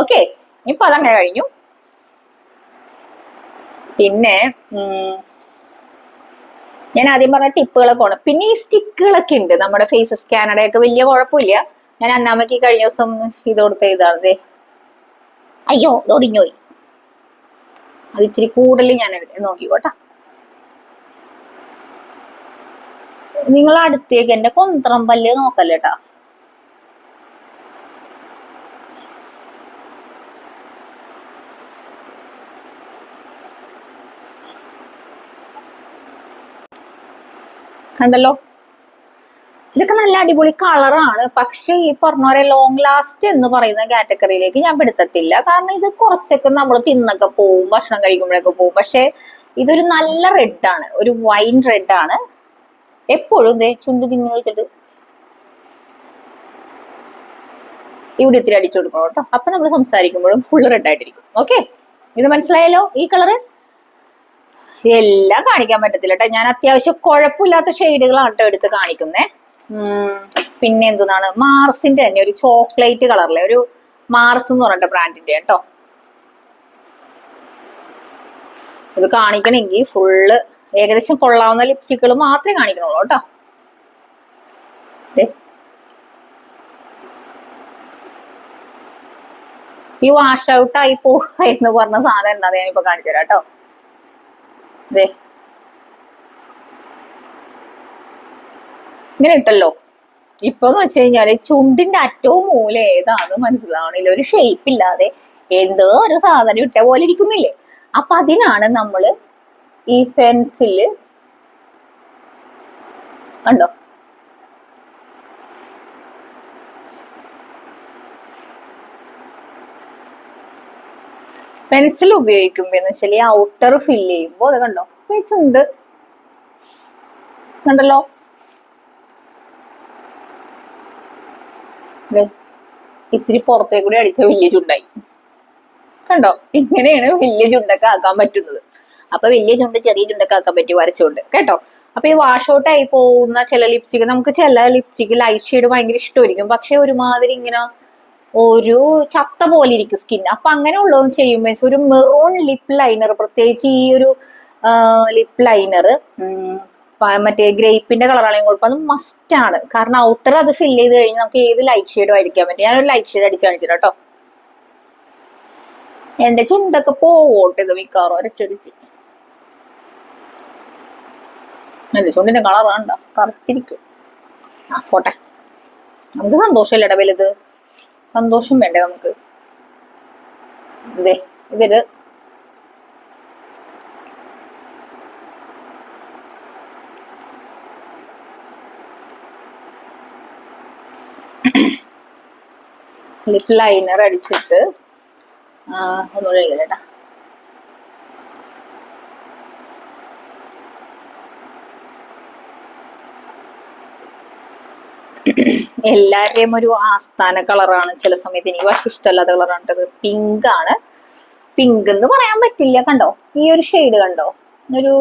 ഓക്കെ ഇപ്പൊ അതങ്ങനെ കഴിഞ്ഞു. പിന്നെ ഞാൻ ആദ്യം പറഞ്ഞ ടിപ്പുകളൊക്കെ ആണ് പിന്നെ ഈ സ്റ്റിക്കുകളൊക്കെ ഉണ്ട്. നമ്മുടെ ഫേസ് സ്കാനറുടെ ഒക്കെ വലിയ കുഴപ്പമില്ല. ഞാൻ അന്നാമയ്ക്ക് കഴിഞ്ഞ ദിവസം ഇത് കൊടുത്ത ഇതാണ്. ദേ. അയ്യോ ഇത് ഒടിഞ്ഞു പോയി അത് ഇച്ചിരി കൂടുതൽ ഞാൻ നോക്കിക്കോട്ടെ. നിങ്ങൾ അടുത്തേക്ക് എന്റെ കൊന്ത്രം പല്ല് നോക്കല്ലേട്ടാ കണ്ടല്ലോ? ഇതൊക്കെ നല്ല അടിപൊളി കളറാണ്. പക്ഷെ ഈ പറഞ്ഞ ലോങ് ലാസ്റ്റ് എന്ന് പറയുന്ന കാറ്റഗറിയിലേക്ക് ഞാൻ പെടുത്തത്തില്ല. കാരണം ഇത് കുറച്ചൊക്കെ നമ്മൾ തിന്നൊക്കെ പോവും ഭക്ഷണം കഴിക്കുമ്പോഴൊക്കെ പോവും. പക്ഷെ ഇതൊരു നല്ല റെഡ് ആണ്. ഒരു വൈൻ റെഡ് ആണ്. എപ്പോഴും ദേ ചുണ്ട് തിങ്ങി ഇവിടെ ഇത്തിരി അടിച്ചു കൊടുക്കണം കേട്ടോ. അപ്പൊ നമ്മൾ സംസാരിക്കുമ്പോഴും ഫുള്ള് റെഡ് ആയിട്ടിരിക്കും. ഓക്കെ ഇത് മനസ്സിലായല്ലോ? ഈ കളറ് എല്ലാം കാണിക്കാൻ പറ്റത്തില്ല കേട്ടോ. ഞാൻ അത്യാവശ്യം കുഴപ്പമില്ലാത്ത ഷെയ്ഡുകളാണ് കേട്ടോ എടുത്ത് കാണിക്കുന്നേ. പിന്നെ എന്താണ് മാർസിന്റെ തന്നെ ഒരു ചോക്ലേറ്റ് കളറിലെ ഒരു മാർസ് എന്ന് പറഞ്ഞ ബ്രാൻഡിന്റെ കേട്ടോ. ഇത് കാണിക്കണമെങ്കിൽ ഫുള്ള് ഏകദേശം കൊള്ളാവുന്ന ലിപ്സ്റ്റിക്കുകൾ മാത്രമേ കാണിക്കണുള്ളൂ കേട്ടോ. ഈ വാഷ് ഔട്ട് ആയി പോവുക എന്ന് പറഞ്ഞ സാധനം ഞാൻ ഞാനിപ്പോ കാണിച്ചു തരാം കേട്ടോ. ദേ. ഇങ്ങനെ ഇട്ടല്ലോ. ഇപ്പൊ എന്ന് വെച്ച് കഴിഞ്ഞാൽ ചുണ്ടിന്റെ അറ്റവും മൂല ഏതാന്ന് മനസ്സിലാവണില്ല. ഒരു ഷേപ്പ് ഇല്ലാതെ എന്തോ ഒരു സാധനം ഇട്ട പോലെ ഇരിക്കുന്നില്ലേ? അപ്പൊ അതിനാണ് നമ്മൾ ഈ ഫെൻസിൽ കണ്ടോ? പെൻസിൽ ഉപയോഗിക്കുമ്പോ എന്ന് വെച്ചാൽ ഈ ഔട്ടർ ഫില്ല് ചെയ്യുമ്പോ അത് കണ്ടോ? ഉപയോഗിച്ചുണ്ട് ചുണ്ട് കണ്ടല്ലോ ഇത്തിരി പുറത്തേക്കൂടി അടിച്ച വലിയ ചുണ്ടായി. കണ്ടോ? ഇങ്ങനെയാണ് വലിയ ചുണ്ടൊക്കെ ആക്കാൻ പറ്റുന്നത്. അപ്പൊ വലിയ ചുണ്ട് ചെറിയ ചുണ്ടൊക്കെ ആക്കാൻ പറ്റി വരച്ചുകൊണ്ട്. കേട്ടോ? അപ്പൊ ഈ വാഷ് ഔട്ട് ആയി പോകുന്ന ചില ലിപ്സ്റ്റിക് നമുക്ക് ചില ലിപ്സ്റ്റിക് ലൈറ്റ് ഷെയ്ഡ് ഭയങ്കര ഇഷ്ടമായിരിക്കും. പക്ഷെ ഒരുമാതിരി ഇങ്ങനെ ഒരു ചത്ത പോലെ ഇരിക്കും സ്കിൻ അപ്പൊ അങ്ങനെ ഉള്ളതും ചെയ്യുമ്പോൾ ഒരു മെറൂൺ ലിപ് ലൈനർ പ്രത്യേകിച്ച് ഈ ഒരു ലിപ് ലൈനർ മറ്റേ ഗ്രേപ്പിന്റെ കളറാണെങ്കിൽ കുഴപ്പം അത് മസ്റ്റ് ആണ്. കാരണം ഔട്ടർ അത് ഫില്ല് ചെയ്ത് കഴിഞ്ഞാൽ നമുക്ക് ഏത് ലൈറ്റ് ഷെയ്ഡും അടിക്കാൻ പറ്റും ഞാനൊരു ലൈറ്റ് ഷെയ്ഡ് അടിച്ച് കാണിച്ചിട്ടോ എന്റെ ചുണ്ടൊക്കെ പോവോട്ടെ ഇത് മിക്കാറും അരച്ചൊരിച്ച് എന്റെ ചുണ്ടിന്റെ കളർ വേണ്ട. കറുത്തിരിക്കും പോട്ടെ. നമുക്ക് സന്തോഷമില്ല ഇടവിലത് സന്തോഷം വേണ്ടേ നമുക്ക്? ഇതേ ഇതിൽ ലിപ് ലൈനർ അടിച്ചിട്ട് ഒന്നുകൂടെ എഴുതലേട്ടാ എല്ലാവരുടെയും ഒരു ആസ്ഥാന കളറാണ്. ചില സമയത്ത് എനിക്ക് പക്ഷെ ഇഷ്ടമല്ലാത്ത കളറാണ് പിങ്ക് ആണ്. പിങ്ക് എന്ന് പറയാൻ പറ്റില്ല. കണ്ടോ? ഈ ഒരു ഷെയ്ഡ് കണ്ടോ? ഒരു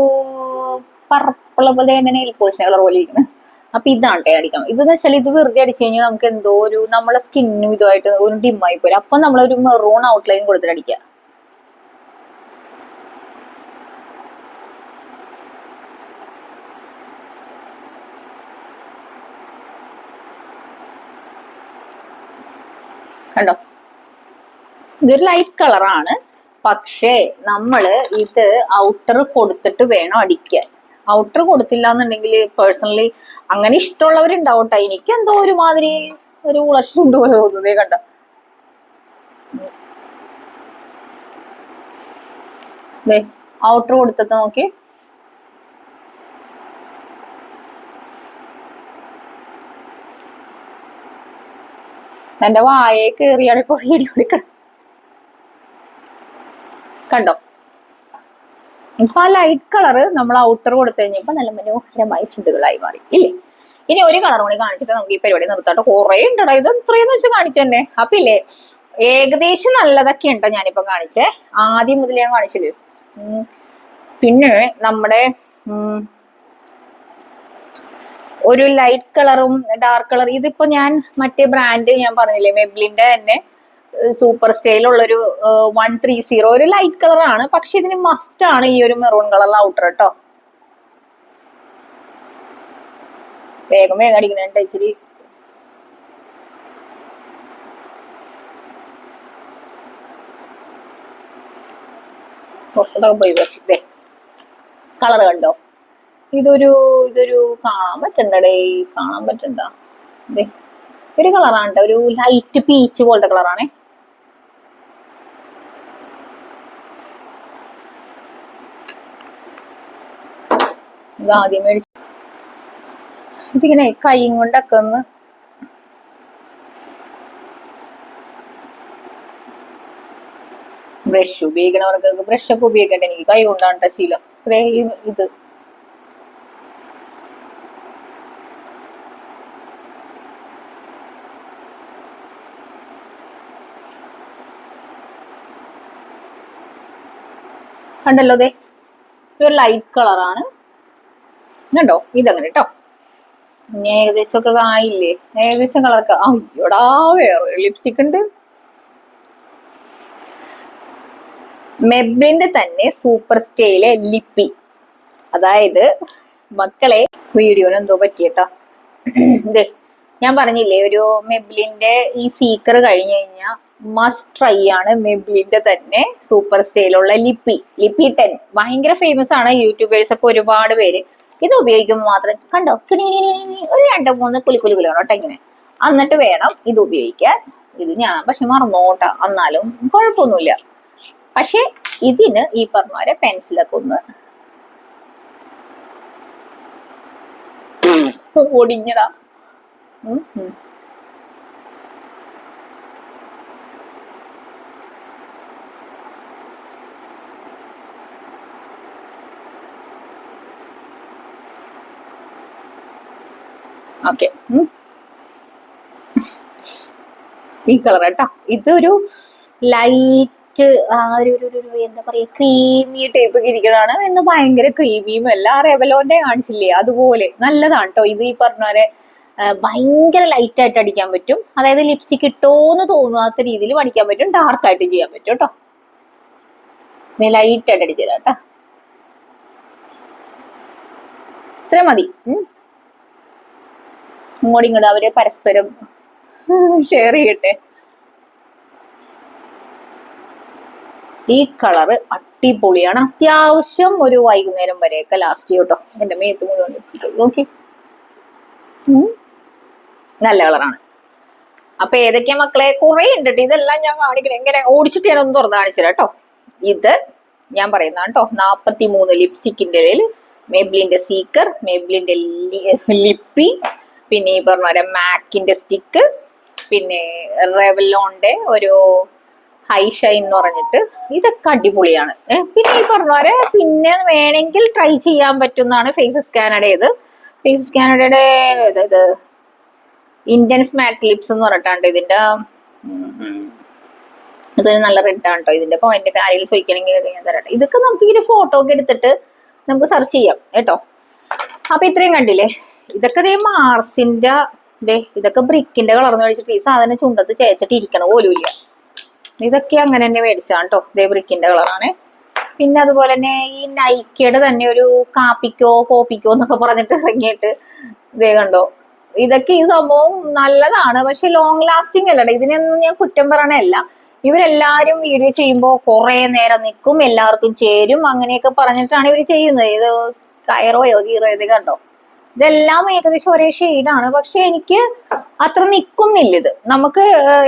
പർപ്പിൾ പോലെ തന്നെ പോളിഷിന്റെ കളർ പോലെ ഇരിക്കുന്നത് അപ്പൊ ഇതാണ് ടേ അടിക്കാം ഇതെന്ന് വെച്ചാൽ ഇത് വെറുതെ അടിച്ചു കഴിഞ്ഞാൽ നമുക്ക് എന്തോ ഒരു നമ്മളെ സ്കിന്നും ഇതുമായിട്ട് ഒരു ഡിമ്മായി പോലെ അപ്പൊ നമ്മളൊരു മെറൂൺ ഔട്ട്ലൈൻ കൊടുത്തിട്ട് അടിക്കുക. കണ്ടോ? ഇതൊരു ലൈറ്റ് കളറാണ് പക്ഷേ നമ്മൾ ഇത് ഔട്ടർ കൊടുത്തിട്ട് വേണം അടിക്കാൻ. ഔട്ടർ കൊടുത്തില്ല എന്നുണ്ടെങ്കിൽ പേഴ്സണലി അങ്ങനെ ഇഷ്ടമുള്ളവരുണ്ടാവട്ടെ. എനിക്ക് എന്തോ ഒരുമാതിരി ഒരു ഉളച്ചുണ്ട് പോലെ തോന്നുന്നതേ കണ്ട? ഔട്ടർ കൊടുത്തിട്ട് നോക്കി എന്റെ വായയെ കേറിയാണ് ഇപ്പൊ വീഡിയോ എടുക്കണം കണ്ടോ? ഇപ്പൊ ആ ലൈറ്റ് കളറ് നമ്മൾ ഔട്ടർ കൊടുത്തു കഴിഞ്ഞപ്പോ നല്ല മനോഹരമായ ചുണ്ടുകളായി മാറി. ഇല്ലേ? ഇനി ഒരു കളർ കൂടി കാണിച്ചിട്ട് നമുക്ക് ഈ പരിപാടി നിർത്താട്ടോ. കുറെ ഉണ്ടടാ. ഇത് ഇത്രയെന്ന് വെച്ച് കാണിച്ചു തന്നെ അപ്പൊ ഇല്ലേ? ഏകദേശം നല്ലതൊക്കെ ഉണ്ടോ ഞാനിപ്പോ കാണിച്ചേ? ആദ്യം മുതൽ ഞാൻ കാണിച്ചില്ലേ. പിന്നെ നമ്മുടെ ഒരു ലൈറ്റ് കളറും ഡാർക്ക് കളർ ഇതിപ്പോ ഞാൻ മറ്റേ ബ്രാൻഡ് ഞാൻ പറഞ്ഞില്ലേ മെബ്ലിന്റെ തന്നെ സൂപ്പർ സ്റ്റൈലുള്ളൊരു വൺ ത്രീ സീറോ ഒരു ലൈറ്റ് കളറാണ് പക്ഷെ ഇതിന് മസ്റ്റ് ആണ് ഈ ഒരു മെറൂൺ കളർ ഔട്ടർ കേട്ടോ വേഗം വേഗം അടിക്കണുണ്ട് ഇച്ചിരി. പോയി കളർ കണ്ടോ? ഇതൊരു ഇതൊരു കാണാൻ പറ്റണ്ടേ കാണാൻ പറ്റണ്ട. ഒരു കളറാണ് ഒരു ലൈറ്റ് പീച്ച് പോലത്തെ കളറാണേ. ആദ്യം മേടിച്ചു ഇതിങ്ങനെ കൈയും കൊണ്ടൊക്കെ ഒന്ന് ബ്രഷ് ഉപയോഗിക്കണവർക്ക് ബ്രഷ് ഒക്കെ ഉപയോഗിക്കട്ടെ. എനിക്ക് കൈ കൊണ്ടാണ് ശീലം. ഇത്. കണ്ടല്ലോ ദേ. ഇതൊരു ലൈറ്റ് കളറാണ് കണ്ടോ? ഇതങ്ങനെ കേട്ടോ ഇനി ഏകദേശം ഒക്കെ ആയില്ലേ ഏകദേശം കളറൊക്കെ അയ്യോടാ വേറൊരു ലിപ്സ്റ്റിക് ഉണ്ട്. മെബിന്റെ തന്നെ സൂപ്പർ സ്റ്റേയിലെ ലിപ്പി. അതായത് മക്കളെ വീഡിയോന് എന്തോ പറ്റിയേട്ടാ. ഞാൻ പറഞ്ഞില്ലേ ഒരു മെബിലിന്റെ ഈ സീക്കർ കഴിഞ്ഞു കഴിഞ്ഞാൽ മസ്റ്റ് ട്രൈ ആണ് മെബ്ലിന്റെ തന്നെ സൂപ്പർ സ്റ്റൈലുള്ള ലിപ്പി ലിപ്പി ടെൻ ഭയങ്കര ഫേമസ് ആണ് യൂട്യൂബേഴ്സ് ഒക്കെ ഒരുപാട് പേര്. ഇത് ഉപയോഗിക്കുമ്പോൾ മാത്രം കണ്ടോ? കിണി കിണി കിണി കിണി ഒരു രണ്ട് മൂന്ന് കുലി കുലി കുലി കേട്ടോ ഇങ്ങനെ. എന്നിട്ട് വേണം ഇത് ഉപയോഗിക്കാൻ. ഇത് ഞാൻ പക്ഷെ മറന്നോട്ടാ. എന്നാലും കുഴപ്പമൊന്നുമില്ല. പക്ഷെ ഇതിന് ഈ പറഞ്ഞ പോലെ പെൻസിലൊക്കെ ഒന്ന് ഒടിഞ്ഞടാ ഓക്കെ ഈ കളർ കേട്ടോ. ഇതൊരു ലൈറ്റ് ആ ഒരു എന്താ പറയാ ക്രീമി ടൈപ്പ് ഇരിക്കണതാണ് എന്ന് ഭയങ്കര ക്രീമിയും അല്ല റെവലോന്റെ കാണിച്ചില്ലേ? അതുപോലെ നല്ലതാണ് കേട്ടോ ഇത് ഈ പറഞ്ഞ പോലെ ഭയങ്കര ലൈറ്റ് ആയിട്ട് അടിക്കാൻ പറ്റും. അതായത് ലിപ്സ്റ്റിക് ഇട്ടോന്ന് തോന്നാത്ത രീതിയിൽ അടിക്കാൻ പറ്റും. ഡാർക്ക് ആയിട്ട് ചെയ്യാൻ പറ്റും കേട്ടോ ലൈറ്റ് ആയിട്ട് അടിച്ചതാ കേട്ടോ ഇത്ര മതി. ഇങ്ങോട്ടും ഇങ്ങോട്ടും അവർ പരസ്പരം ഷെയർ ചെയ്യട്ടെ. ഈ കളറ് അടിപൊളിയാണ്. അത്യാവശ്യം ഒരു വൈകുന്നേരം വരെയൊക്കെ ലാസ്റ്റ് ചെയ്യും കേട്ടോ. എന്റെ മേത്ത് മുഴുവൻ നോക്കി. നല്ല കളറാണ് അപ്പൊ ഏതൊക്കെയാ മക്കളെ? കുറെ ഉണ്ട് ഇതെല്ലാം ഞാൻ കാണിക്കണം. എങ്ങനെ ഓടിച്ചിട്ട് ഞാനൊന്ന് തുറന്ന് കാണിച്ചു കേട്ടോ ഇത് ഞാൻ പറയുന്ന കേട്ടോ നാപ്പത്തി മൂന്ന് ലിപ്സ്റ്റിക്കിന്റെ മേബ്ലിന്റെ സീക്കർ മേബ്ലിന്റെ ലിപ്പി [laughs] പിന്നെ ഈ പറഞ്ഞ പോലെ മാക്കിന്റെ സ്റ്റിക്ക് പിന്നെ റെവലോന്റെ ഒരു ഹൈ ഷൈൻ എന്ന് പറഞ്ഞിട്ട് ഇതൊക്കെ അടിപൊളിയാണ്. പിന്നെ ഈ പറഞ്ഞ പോലെ പിന്നെ വേണമെങ്കിൽ ട്രൈ ചെയ്യാൻ പറ്റുന്നതാണ് ഫേസ് കാനഡയത് ഫേസസ് കാനഡയുടെ അതായത് ഇന്ത്യൻസ് മാറ്റ് ലിപ്സ് എന്ന് പറഞ്ഞിട്ടാണ്ട് ഇതിന്റെ ഇതൊരു നല്ല റെഡ് ആണ് കേട്ടോ ഇതിന്റെ അപ്പൊ എന്റെ ആരെങ്കിലും ചോദിക്കണമെങ്കിൽ ഞാൻ തരട്ടെ. ഇതൊക്കെ നമുക്ക് ഇങ്ങനെ ഫോട്ടോ ഒക്കെ എടുത്തിട്ട് നമുക്ക് സെർച്ച് ചെയ്യാം. കേട്ടോ? അപ്പൊ ഇത്രയും കണ്ടില്ലേ? ഇതൊക്കെ ഇതേ മാർസിന്റെ ദേ ഇതൊക്കെ ബ്രിക്കിന്റെ കളർന്ന് മേടിച്ചിട്ട് ഈ സാധനം ചുണ്ടത്ത് ചേച്ചിട്ട് ഇരിക്കണ പോലും ഇതൊക്കെ അങ്ങനെ തന്നെ മേടിച്ചാണ് കേട്ടോ ഇതേ ബ്രിക്കിന്റെ കളറാണ് പിന്നെ അതുപോലെ തന്നെ ഈ നൈക്കയുടെ തന്നെ ഒരു കാപ്പിക്കോ കോപ്പിക്കോ എന്നൊക്കെ പറഞ്ഞിട്ട് ഇറങ്ങിയിട്ട് ഇതേ കണ്ടോ. ഇതൊക്കെ ഈ സംഭവം നല്ലതാണ്. പക്ഷെ ലോങ് ലാസ്റ്റിംഗ് അല്ലട ഇതിനൊന്നും ഞാൻ കുറ്റം പറയണല്ല ഇവരെല്ലാരും വീഡിയോ ചെയ്യുമ്പോൾ കുറെ നേരം നിൽക്കും എല്ലാവർക്കും ചേരും അങ്ങനെയൊക്കെ പറഞ്ഞിട്ടാണ് ഇവർ ചെയ്യുന്നത്. ഇത് കയറോയോ ഗീറോയോ ഇത് കണ്ടോ? ഇതെല്ലാം ഏകദേശം ഒരേ ഷെയ്ഡാണ് പക്ഷെ എനിക്ക് അത്ര നിൽക്കുന്നില്ല ഇത്. നമുക്ക്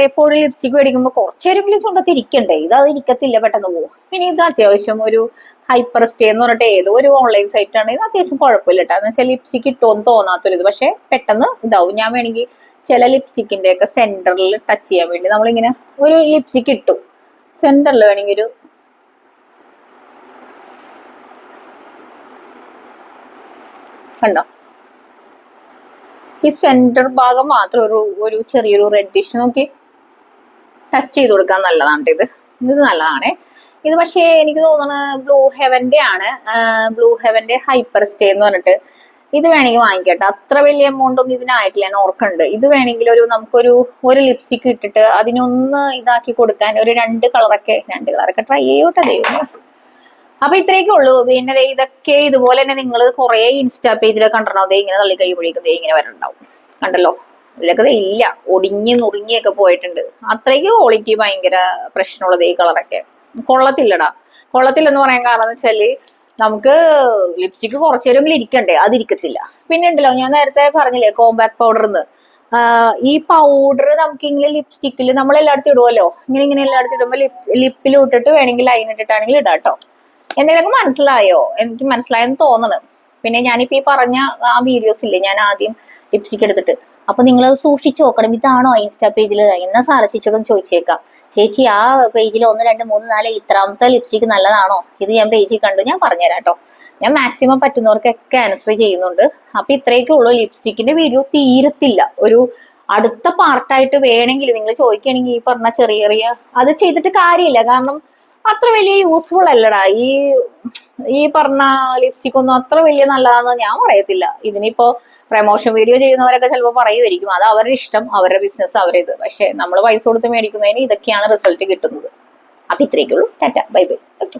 എപ്പോഴും ലിപ്സ്റ്റിക് മേടിക്കുമ്പോൾ കുറച്ചേരെങ്കിലും ചുണ്ടത്ത് ഇരിക്കണ്ടേ ഇത് അത് ഇരിക്കത്തില്ല പെട്ടെന്ന് പോകും. പിന്നെ ഇത് അത്യാവശ്യം ഒരു ഹൈപ്പർ സ്റ്റേ എന്ന് പറഞ്ഞിട്ട് ഏതോ ഒരു ഓൺലൈൻ സൈറ്റ് ആണ്. ഇത് അത്യാവശ്യം കുഴപ്പമില്ല കേട്ടോ എന്ന് വെച്ചാൽ ലിപ്സ്റ്റിക് ഇട്ടോന്ന് തോന്നാത്തൊരു ഇത് പക്ഷെ പെട്ടെന്ന് ഇതാവും. ഞാൻ വേണമെങ്കിൽ ചില ലിപ്സ്റ്റിക്കിന്റെ ഒക്കെ സെന്ററിൽ ടച്ച് ചെയ്യാൻ വേണ്ടി നമ്മളിങ്ങനെ ഒരു ലിപ്സ്റ്റിക് ഇട്ടു. സെന്ററിൽ വേണമെങ്കിൽ ഒരു കണ്ടോ? ഈ സെന്റർ ഭാഗം മാത്രം ഒരു ഒരു ചെറിയൊരു റെഡിഷ് നോക്കി ടച്ച് ചെയ്ത് കൊടുക്കാൻ നല്ലതാണ് ഇത്. ഇത് നല്ലതാണ്. ഇത് പക്ഷേ എനിക്ക് തോന്നുന്നത് ബ്ലൂ ഹെവന്റെ ആണ്. ബ്ലൂ ഹെവന്റെ ഹൈപ്പർ സ്റ്റേ എന്ന് പറഞ്ഞിട്ട് ഇത് വേണമെങ്കിൽ വാങ്ങിക്കട്ടെ. അത്ര വലിയ എമൗണ്ട് ഒന്നും ഇതിനായിട്ടില്ല ഞാൻ ഓർക്കുന്നുണ്ട്. ഇത് വേണമെങ്കിൽ ഒരു നമുക്കൊരു ഒരു ലിപ്സ്റ്റിക് ഇട്ടിട്ട് അതിനൊന്ന് ഇതാക്കി കൊടുക്കാൻ ഒരു രണ്ട് കളറൊക്കെ രണ്ട് കളറൊക്കെ ട്രൈ ചെയ്യോട്ടെ ദൈവമേ. അപ്പൊ ഇത്രയൊക്കെ ഉള്ളൂ. പിന്നെ ഇതൊക്കെ ഇതുപോലെ തന്നെ നിങ്ങൾ കുറെ ഇൻസ്റ്റാ പേജിലൊക്കെ കണ്ടിട്ടുണ്ടോ ദേ ഇങ്ങനെ തള്ളി കഴിയുമ്പോഴേക്കും ദേ ഇങ്ങനെ വരണ്ടാവും. കണ്ടല്ലോ? ഇതിലൊക്കെ ഇല്ല. ഒടിഞ്ഞു നുറുങ്ങിയൊക്കെ പോയിട്ടുണ്ട്. അത്രയ്ക്ക് ക്വാളിറ്റി ഭയങ്കര പ്രശ്നമുള്ളത് ഈ കളറൊക്കെ കൊള്ളത്തില്ലടാ. കൊള്ളത്തില്ലെന്ന് പറയാൻ കാരണം എന്ന് വെച്ചാൽ നമുക്ക് ലിപ്സ്റ്റിക് കുറച്ചേരെങ്കിലും ഇരിക്കണ്ടേ? അതിരിക്കത്തില്ല. പിന്നെ ഉണ്ടല്ലോ ഞാൻ നേരത്തെ പറഞ്ഞില്ലേ കോമ്പാക്ട് പൗഡർന്ന് ഈ പൗഡർ നമുക്ക് ഇങ്ങനെ ലിപ്സ്റ്റിക്കിൽ നമ്മൾ എല്ലായിടത്തും ഇങ്ങനെ ഇങ്ങനെ എല്ലായിടത്തും ഇടുമ്പോൾ ലിപ് ലിപ്പിൽ ഇട്ടിട്ട് വേണമെങ്കിൽ ലൈൻ ഇട്ടിട്ടാണെങ്കിൽ ഇടാം കേട്ടോ എന്തെങ്കിലുമൊക്കെ മനസ്സിലായോ? എനിക്ക് മനസ്സിലായെന്ന് തോന്നണം. പിന്നെ ഞാനിപ്പോ ഈ പറഞ്ഞ ആ വീഡിയോസ് ഇല്ലേ ഞാൻ ആദ്യം ലിപ്സ്റ്റിക് എടുത്തിട്ട്. അപ്പൊ നിങ്ങൾ സൂക്ഷിച്ചു നോക്കണം. ഇതാണോ ഇൻസ്റ്റാ പേജിൽ എന്നാ സാധിച്ചൊക്കെ ചോദിച്ചേക്കാം. ചേച്ചി ആ പേജിൽ ഒന്ന് രണ്ട് മൂന്ന് നാല് ഇത്രാമത്തെ ലിപ്സ്റ്റിക് നല്ലതാണോ? ഇത് ഞാൻ പേജിൽ കണ്ടു. ഞാൻ പറഞ്ഞുതരാം കേട്ടോ ഞാൻ മാക്സിമം പറ്റുന്നവർക്കൊക്കെ ആൻസർ ചെയ്യുന്നുണ്ട്. അപ്പൊ ഇത്രയൊക്കെ ഉള്ളൂ. ലിപ്സ്റ്റിക്കിന്റെ വീഡിയോ തീരത്തില്ല. ഒരു അടുത്ത പാർട്ടായിട്ട് വേണമെങ്കിൽ നിങ്ങൾ ചോദിക്കുകയാണെങ്കിൽ ഈ പറഞ്ഞ ചെറിയ ചെറിയ അത് ചെയ്തിട്ട് കാര്യമില്ല. കാരണം അത്ര വലിയ യൂസ്ഫുൾ അല്ലടാ. ഈ ഈ പറഞ്ഞ ലിപ്സ്റ്റിക് ഒന്നും അത്ര വലിയ നല്ലതാണെന്ന് ഞാൻ പറയത്തില്ല. ഇതിനിപ്പോ പ്രമോഷൻ വീഡിയോ ചെയ്യുന്നവരൊക്കെ ചിലപ്പോൾ പറയുമായിരിക്കും അത് അവരുടെ ഇഷ്ടം അവരുടെ ബിസിനസ് അവരുടെ ഇത് പക്ഷെ നമ്മൾ പൈസ കൊടുത്ത് മേടിക്കുന്നതിന് ഇതൊക്കെയാണ് റിസൾട്ട് കിട്ടുന്നത്. അപ്പൊ ഇത്രയൊക്കെ ഉള്ളൂ ടാറ്റ. Bye bye. ഓക്കെ.